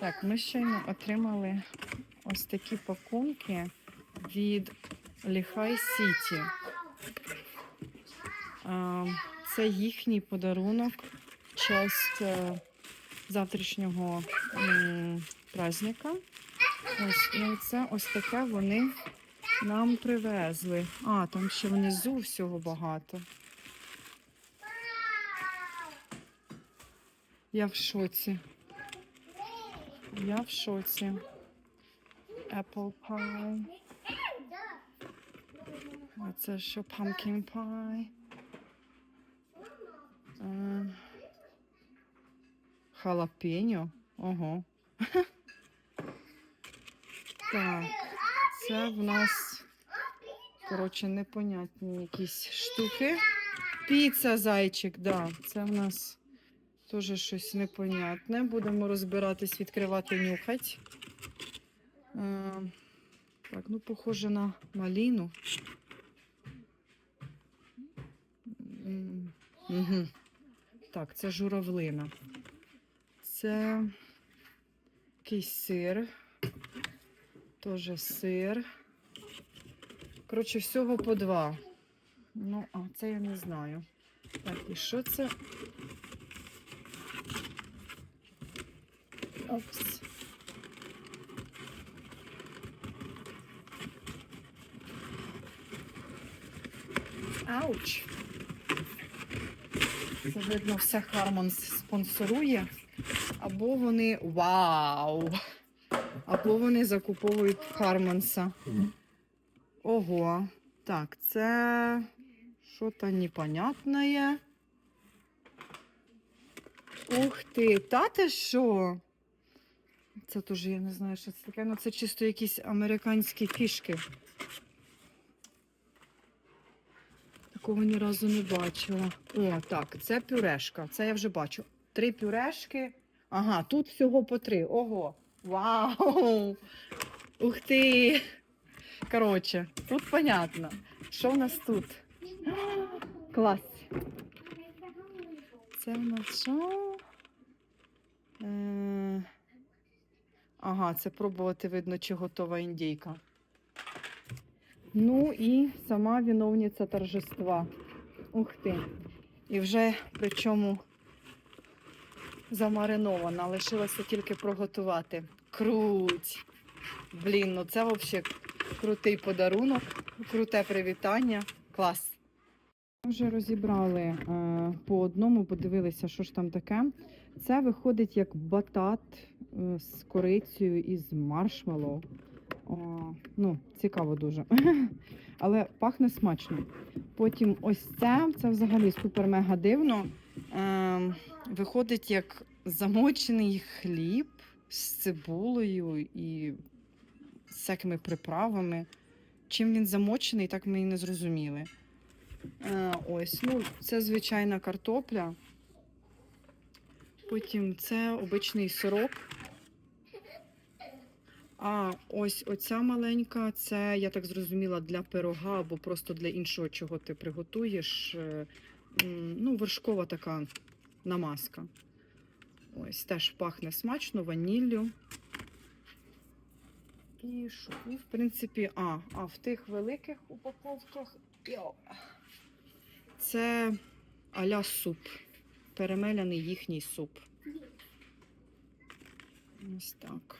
Так, ми щойно отримали ось такі пакунки від Ліхай Сіті. Це їхній подарунок в честь е, завтрашнього праздника. Ось, і це ось таке вони нам привезли. А, там ще внизу всього багато. Я в шоці. Я в шоці. Apple pie. Це що pumpkin pie. Халапеньо. Ого. Так, це в нас, коротше, непонятні якісь штуки. Піца, зайчик, да. Це в нас теж щось непонятне. Будемо розбиратись, відкривати, нюхать. Е, так, ну, похоже на маліну. Угу. Так, це журавлина. Це якийсь сир. Теж сир. Коротше, всього по два. Ну, а це я не знаю. Так, і що це? Опс. Ауч. Це видно, все Хармон спонсорує. Або вони. Вау! Або вони закуповують в Хармонса. Ого. Так, це що-то непонятне. Ух ти, та ти що? Це теж я не знаю, що це таке. Ну це чисто якісь американські фішки. Такого ні разу не бачила. О, так, це пюрешка. Це я вже бачу. Три пюрешки. Ага, тут всього по три. Ого. Вау! Ух ти! Коротше, тут понятно. Що в нас тут? Клас. Це в нас що? Е... Ага, це пробувати видно, чи готова індійка. Ну і сама виновниця торжества. Ух ти. І вже причому замаринована. Лишилося тільки приготувати. Круть. Блін, ну це взагалі крутий подарунок, круте привітання. Клас. Ми вже розібрали е, по одному, подивилися, що ж там таке. Це виходить як батат е, з корицею і з маршмеллоу. Ну, цікаво дуже. Але пахне смачно. Потім ось це, це взагалі супер-мега дивно. Е, виходить як замочений хліб з цибулею і всякими приправами. Чим він замочений, так ми і не зрозуміли. Е, ось, ну, це звичайна картопля. Потім це обичний сироп. А ось оця маленька, це, я так зрозуміла, для пирога або просто для іншого, чого ти приготуєш. Е, Ну, вершкова така намазка. Ось теж пахне смачно, ваніллю. І що? І, в принципі, а, а в тих великих упаковках йо, це аля суп. Перемеляний їхній суп. Ось так.